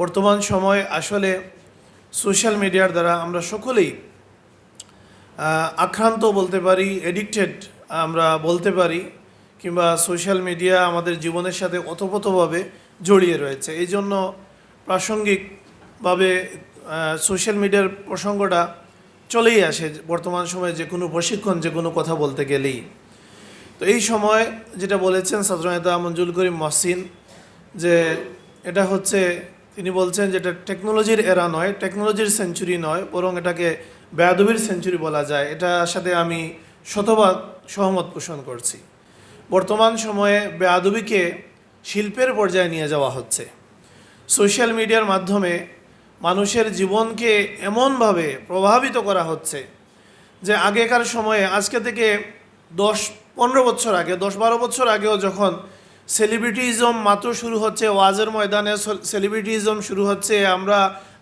বর্তমান সময় আসলে সোশ্যাল মিডিয়ার দ্বারা আমরা সকলেই আক্রান্ত বলতে পারি এডিক্টেড আমরা বলতে পারি, কিংবা সোশ্যাল মিডিয়া আমাদের জীবনের সাথে ওতপ্রোতভাবে জড়িয়ে রয়েছে। এই জন্য প্রাসঙ্গিকভাবে সোশ্যাল মিডিয়ার প্রসঙ্গটা চলেই আসে বর্তমান সময়ে যে কোনো প্রশিক্ষণ, যে কোনো কথা বলতে গেলেই। তো এই সময় যেটা বলেছেন ছাত্রনেতা মঞ্জুল করিম মহসিন যে এটা হচ্ছে তিনি বলছেন যে এটা টেকনোলজির এরা নয় টেকনোলজির সেঞ্চুরি নয়, বরং এটাকে বেয়াদবির সেঞ্চুরি বলা যায়। এটার সাথে আমি শতভাগ সহমত পোষণ করছি। বর্তমান সময়ে বেয়াদবিকে শিল্পের পর্যায়ে নিয়ে যাওয়া হচ্ছে। সোশ্যাল মিডিয়ার মাধ্যমে মানুষের জীবনকে এমনভাবে প্রভাবিত করা হচ্ছে যে আগেকার সময়ে, আজকে থেকে দশ, পনেরো বছর আগে, দশ বারো বছর আগেও যখন সেলিব্রিটিজম মাত্র শুরু হচ্ছে, ওয়াজের ময়দানে সেলিব্রিটিজম শুরু হচ্ছে, আমরা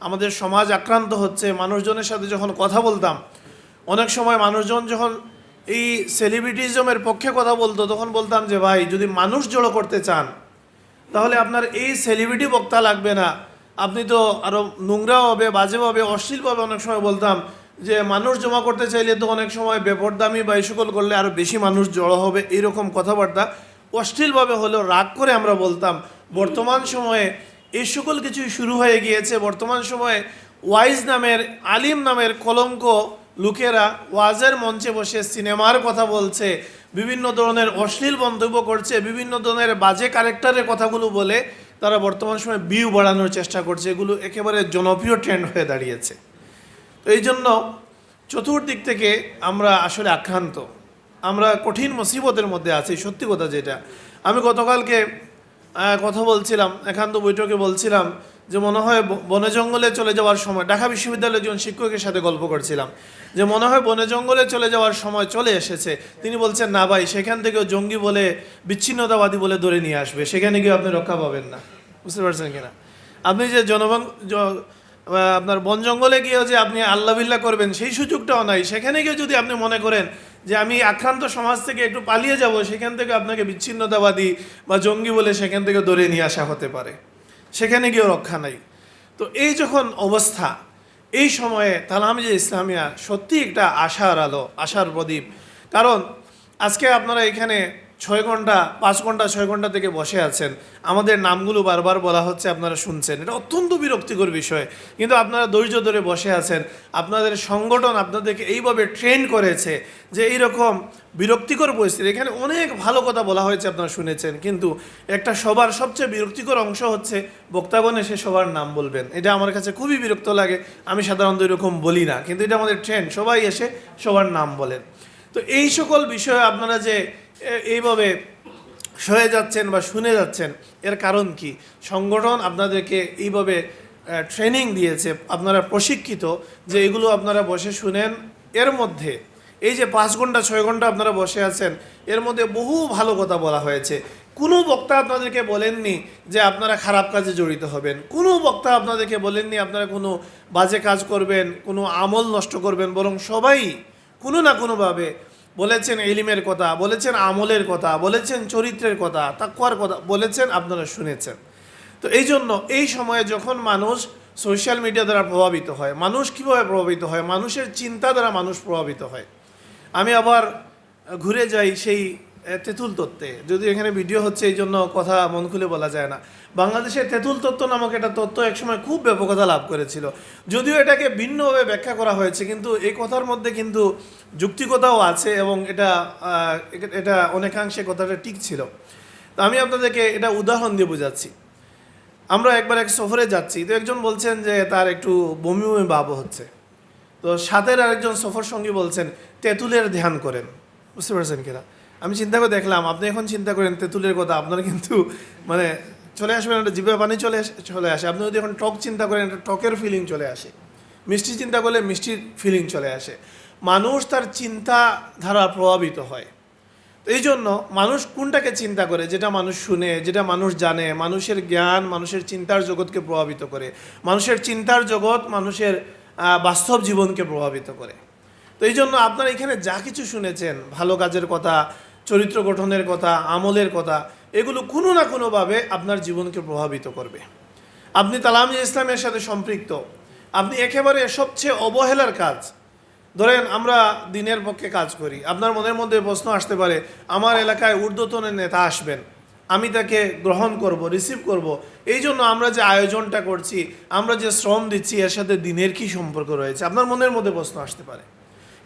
আমাদের সমাজ আক্রান্ত হচ্ছে, মানুষজনের সাথে যখন কথা বলতাম, অনেক সময় মানুষজন যখন এই সেলিব্রিটিজমের পক্ষে কথা বলতো, তখন বলতাম যে, ভাই, যদি মানুষ জড়ো করতে চান, তাহলে আপনার এই সেলিব্রিটি বক্তা লাগবে না। আপনি তো আরও নোংরাও হবে বাজে হবে অশ্লীলভাবে অনেক সময় বলতাম যে, মানুষ জমা করতে চাইলে তো অনেক সময় বেপরদামি বা এই সকল করলে আরও বেশি মানুষ জড়ো হবে এইরকম কথাবার্তা অশ্লীলভাবে হলেও রাগ করে আমরা বলতাম, বর্তমান সময়ে এই সকল কিছুই শুরু হয়ে গিয়েছে। বর্তমান সময়ে ওয়াইজ নামের, আলিম নামের কলঙ্ক লোকেরা ওয়াজের মঞ্চে বসে সিনেমার কথা বলছে, বিভিন্ন ধরনের অশ্লীল মন্তব্য করছে, বিভিন্ন ধরনের বাজে ক্যারেক্টারের কথাগুলো বলে তারা বর্তমান সময়ে ভিউ বাড়ানোর চেষ্টা করছে। এগুলো একেবারে জনপ্রিয় ট্রেন্ড হয়ে দাঁড়িয়েছে। তো এই জন্য চতুর্দিক থেকে আমরা আসলে আক্রান্ত। আমরা কঠিন মুসিবতের মধ্যে আছি, সত্যি কথা যেটা। আমি গতকালকে কথা বলছিলাম, একান্ত বৈঠকে বলছিলাম যে মনে হয় বনে জঙ্গলে চলে যাওয়ার সময়, ঢাকা বিশ্ববিদ্যালয়ের একজন শিক্ষকের সাথে গল্প করছিলাম, যে মনে হয় বনে জঙ্গলে চলে যাওয়ার সময় চলে এসেছে। তিনি বলছেন, না ভাই, সেখান থেকেও জঙ্গি বলে, বিচ্ছিন্নতাবাদী বলে ধরে নিয়ে আসবে, সেখানে গিয়ে আপনি রক্ষা পাবেন না। বুঝতে পারছেন কিনা? আপনি যে জনগণ আপনার বন জঙ্গলে গিয়েও যে আপনি আল্লাহ বিল্লাহ করবেন, সেই সুযোগটাও নাই। সেখানে গিয়ে যদি আপনি মনে করেন যে আমি আক্রান্ত সমাজ থেকে একটু পালিয়ে যাব, সেখান থেকে আপনাকে বিচ্ছিন্নতাবাদী বা জঙ্গি বলে সেখান থেকে ধরে নিয়ে আসা হতে পারে। সেখানে গিয়েও রক্ষা নাই। তো এই যখন অবস্থা, এই সময়ে তালাম যে ইসলামিয়া সত্যি একটা আশার আলো, আশার প্রদীপ। কারণ আজকে আপনারা এখানে ছয় ঘণ্টা, পাঁচ ঘণ্টা, ছয় ঘণ্টা থেকে বসে আছেন। আমাদের নামগুলো বারবার বলা হচ্ছে, আপনারা শুনছেন। এটা অত্যন্ত বিরক্তিকর বিষয়। কিন্তু আপনারা ধৈর্য ধরে বসে আছেন। আপনাদের সংগঠন আপনাদেরকে এইভাবে ট্রেন করেছে যে এইরকম বিরক্তিকর পরিস্থিতি। এখানে অনেক ভালো কথা বলা হয়েছে, আপনারা শুনেছেন। কিন্তু একটা সবার সবচেয়ে বিরক্তিকর অংশ হচ্ছে, বক্তাগণ সে সবার নাম বলবেন। এটা আমার কাছে খুবই বিরক্ত লাগে। আমি সাধারণত এরকম বলি না। কিন্তু এটা আমাদের ট্রেন্ড সবাই এসে সবার নাম বলেন। তো এই সকল বিষয়ে আপনারা যে এইভাবে সয়ে যাচ্ছেন বা শুনে যাচ্ছেন, এর কারণ কি? সংগঠন আপনাদেরকে এইভাবে ট্রেনিং দিয়েছে, আপনারা প্রশিক্ষিত যে এগুলো আপনারা বসে শুনেন, এর মধ্যে, এই যে পাঁচ ঘণ্টা, ছয় ঘণ্টা আপনারা বসে আছেন, এর মধ্যে বহু ভালো কথা বলা হয়েছে। কোনো বক্তা আপনাদেরকে বলেননি যে আপনারা খারাপ কাজে জড়িত হবেন। কোনো বক্তা আপনাদেরকে বলেননি আপনারা কোনো বাজে কাজ করবেন, কোনো আমল নষ্ট করবেন, বরং সবাই কোনো না কোনোভাবে বলেছেন এলিমের কথা, বলেছেন আমলের কথা, বলেছেন চরিত্রের কথা তাকুয়ার কথা, বলেছেন আপনারা শুনেছেন। তো এই জন্য এই সময়ে যখন মানুষ সোশ্যাল মিডিয়া দ্বারা প্রভাবিত হয়, মানুষ কীভাবে প্রভাবিত হয়? মানুষের চিন্তা দ্বারা মানুষ প্রভাবিত হয়। আমি আবার ঘুরে যাই সেই তেঁতুল তত্ত্বে। যদি এখানে ভিডিও হচ্ছে, এই জন্য কথা মন খুলে বলা যায় না। বাংলাদেশের তেঁতুল তত্ত্ব নামক একটা তত্ত্ব একসময় খুব ব্যাপকতা লাভ করেছিল। যদিও এটাকে ভিন্নভাবে ব্যাখ্যা করা হয়েছে, কিন্তু এই কথার মধ্যে কিন্তু যুক্তিকতাও আছে এবং এটা এটা অনেকাংশে কথাটা ঠিক ছিল। তো আমি আপনাদেরকে এটা উদাহরণ দিয়ে বোঝাচ্ছি। আমরা একবার এক সফরে যাচ্ছি, তো একজন বলছেন যে তার একটু বমি বমি ভাব হচ্ছে। তো সাথের আরেকজন সফর সঙ্গী বলছেন, তেঁতুলের ধ্যান করেন। বুঝতে পারছেন কিনা? আমি চিন্তা করে দেখলাম, আপনি এখন চিন্তা করেন তেঁতুলের কথা, আপনার কিন্তু মানে চলে আসবেন একটা জিভে পানি চলে চলে আসে। আপনি যদি এখন টক চিন্তা করেন, একটা টকের ফিলিং চলে আসে। মিষ্টি চিন্তা করলে মিষ্টির ফিলিং চলে আসে। মানুষ তার চিন্তা ধারা প্রভাবিত হয়। তো এই জন্য মানুষ কোনটাকে চিন্তা করে? যেটা মানুষ শুনে, যেটা মানুষ জানে। মানুষের জ্ঞান, মানুষের চিন্তার জগৎকে প্রভাবিত করে। মানুষের চিন্তার জগৎ মানুষের বাস্তব জীবনকে প্রভাবিত করে। তো এই জন্য আপনারা এখানে যা কিছু শুনেছেন, ভালো কাজের কথা চরিত্র গঠনের কথা, আমলের কথা, এগুলো কোনো না কোনোভাবে আপনার জীবনকে প্রভাবিত করবে। আপনি তালামি ইসলামের সাথে সম্পৃক্ত, আপনি একেবারে সবচেয়ে অবহেলার কাজ। ধরেন আমরা দিনের পক্ষে কাজ করি, আপনার মনের মধ্যে প্রশ্ন আসতে পারে, আমার এলাকায় ঊর্ধ্বতনের নেতা আসবেন, আমি তাকে গ্রহণ করব রিসিভ করব এই জন্য আমরা যে আয়োজনটা করছি, আমরা যে শ্রম দিচ্ছি, এর সাথে দিনের কি সম্পর্ক রয়েছে? আপনার মনের মধ্যে প্রশ্ন আসতে পারে।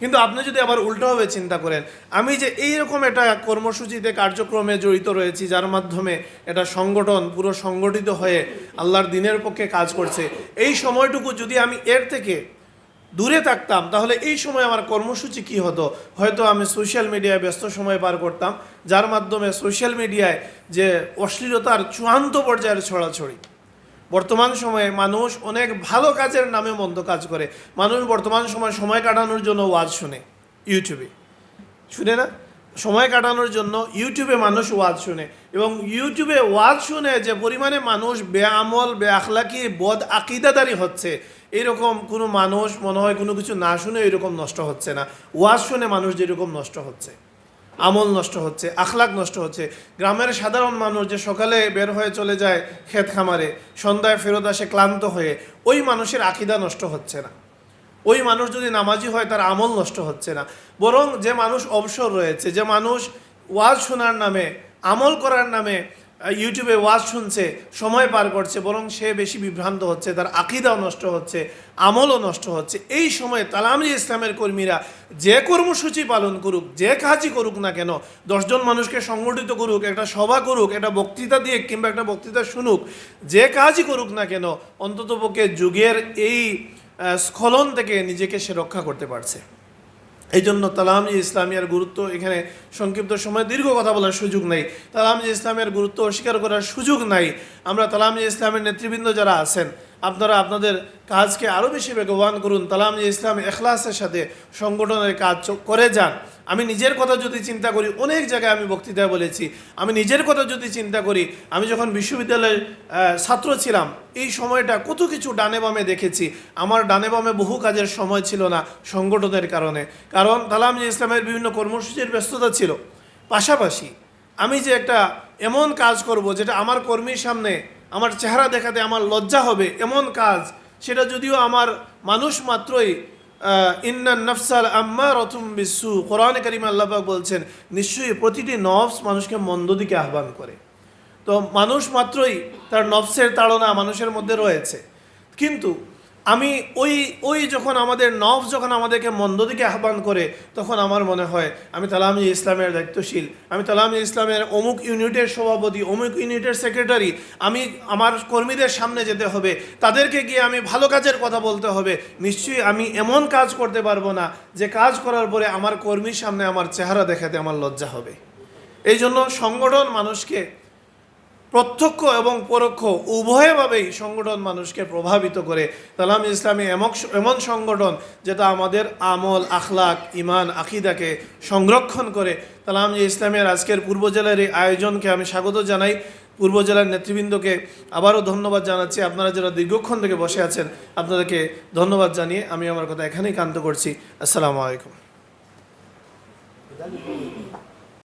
কিন্তু আপনি যদি আবার উল্টোভাবে চিন্তা করেন, আমি যে এইরকম একটা কর্মসূচিতে কার্যক্রমে জড়িত রয়েছি, যার মাধ্যমে এটা সংগঠন পুরো সংগঠিত হয়ে আল্লাহর দিনের পক্ষে কাজ করছে, এই সময়টুকু যদি আমি এর থেকে দূরে থাকতাম, তাহলে এই সময় আমার কর্মসূচি কি হতো? হয়তো আমি সোশ্যাল মিডিয়ায় ব্যস্ত সময় পার করতাম, যার মাধ্যমে সোশ্যাল মিডিয়ায় যে অশ্লীলতার চূড়ান্ত পর্যায়ের ছড়াছড়ি। বর্তমান সময়ে মানুষ অনেক ভালো কাজের নামে মন্দ কাজ করে। মানুষ বর্তমান সময় সময় কাটানোর জন্য ওয়াজ শুনে ইউটিউবে। শুনে না? সময় কাটানোর জন্য ইউটিউবে মানুষ ওয়াজ শুনে এবং ইউটিউবে ওয়াজ শুনে যে পরিমাণে মানুষ বেআমল, বেআখলাকি, বদ আকিদাদারি হচ্ছে, এরকম কোনো মানুষ মনে হয় কোনো কিছু না শুনে এরকম নষ্ট হচ্ছে না। ওয়াজ শুনে মানুষ যেরকম নষ্ট হচ্ছে। আমল নষ্ট হচ্ছে আখলাক নষ্ট হচ্ছে। গ্রামের সাধারণ মানুষ যে সকালে বের হয়ে চলে যায় ক্ষেত খামারে, সন্ধ্যায় ফেরত আসে ক্লান্ত হয়ে, ওই মানুষের আকিদা নষ্ট হচ্ছে না। ওই মানুষ যদি নামাজি হয়, তার আমল নষ্ট হচ্ছে না। বরং যে মানুষ অবসর রয়েছে, যে মানুষ ওয়াজ শোনার নামে, আমল করার নামে ইউটিউবে ওয়াজ শুনছে, সময় পার করছে, বরং সে বেশি বিভ্রান্ত হচ্ছে, তার আকিদাও নষ্ট হচ্ছে, আমলও নষ্ট হচ্ছে। এই সময় তালামি ইসলামের কর্মীরা যে কর্মসূচি পালন করুক, যে কাজই করুক না কেন, দশজন মানুষকে সংগঠিত করুক, একটা সভা করুক, একটা বক্তৃতা দিয়ে কিংবা একটা বক্তৃতা শুনুক, যে কাজই করুক না কেন, অন্ততপক্ষে যুগের এই স্খলন থেকে নিজেকে সে রক্ষা করতে পারছে। এই জন্য তালাম ইসলামিয়ার গুরুত্ব এখানে সংক্ষিপ্ত সময় দীর্ঘ কথা বলার সুযোগ নেই। তালাম ইসলামের গুরুত্ব অস্বীকার করার সুযোগ নাই। আমরা তালাম ইসলামের নেতৃবৃন্দ যারা আছেন আপনারা আপনাদের কাজকে আরও বেশি বেগবান করুন, তালাম ইসলাম এখলাসের সাথে সংগঠনের কাজ করে যান। আমি নিজের কথা যদি চিন্তা করি, অনেক জায়গায় আমি বক্তৃতায় বলেছি, আমি নিজের কথা যদি চিন্তা করি, আমি যখন বিশ্ববিদ্যালয়ের ছাত্র ছিলাম, এই সময়টা কত কিছু ডানে বামে দেখেছি। আমার ডানে বামে বহু কাজের সময় ছিল না সংগঠনের কারণে। কারণ তালাম ইসলামের বিভিন্ন কর্মসূচির ব্যস্ততা ছিল। পাশাপাশি আমি যে একটা এমন কাজ করব, যেটা আমার কর্মীর সামনে আমার চেহারা দেখাতে আমার লজ্জা হবে এমন কাজ। সেটা যদিও আমার মানুষ মাত্রই ইন্নান নফসাল আম্মা রথম বিশ্বু কোরআন করিম আল্লাপাক বলছেন, নিশ্চয়ই প্রতিটি নফস মানুষকে মন্দ দিকে আহ্বান করে। তো মানুষ মাত্রই তার নফসের তাড়না মানুষের মধ্যে রয়েছে। কিন্তু আমি ওই ওই যখন আমাদের নফস যখন আমাদেরকে মন্দ দিকে আহ্বান করে, তখন আমার মনে হয়, আমি তালামি ইসলামের দায়িত্বশীল, আমি তালামি ইসলামের অমুক ইউনিটের সভাপতি, অমুক ইউনিটের সেক্রেটারি, আমি আমার কর্মীদের সামনে যেতে হবে, তাদেরকে গিয়ে আমি ভালো কাজের কথা বলতে হবে, নিশ্চয়ই আমি এমন কাজ করতে পারব না, যে কাজ করার পরে আমার কর্মীর সামনে আমার চেহারা দেখাতে আমার লজ্জা হবে। এই জন্য সংগঠন মানুষকে প্রত্যক্ষ এবং পরোক্ষ উভয়ভাবেই সংগঠন মানুষকে প্রভাবিত করে। তালাম ইসলামী এমন এমন সংগঠন যেটা আমাদের আমল, আখলাক ইমান আকিদাকে সংরক্ষণ করে। তালাম ইসলামের আজকের পূর্ব জেলার এই আয়োজনকে আমি স্বাগত জানাই। পূর্ব জেলার নেতৃবৃন্দকে আবারও ধন্যবাদ জানাচ্ছি। আপনারা যারা দীর্ঘক্ষণ থেকে বসে আছেন, আপনাদেরকে ধন্যবাদ জানিয়ে আমি আমার কথা এখানেই কান্ত করছি। আসসালামু আলাইকুম।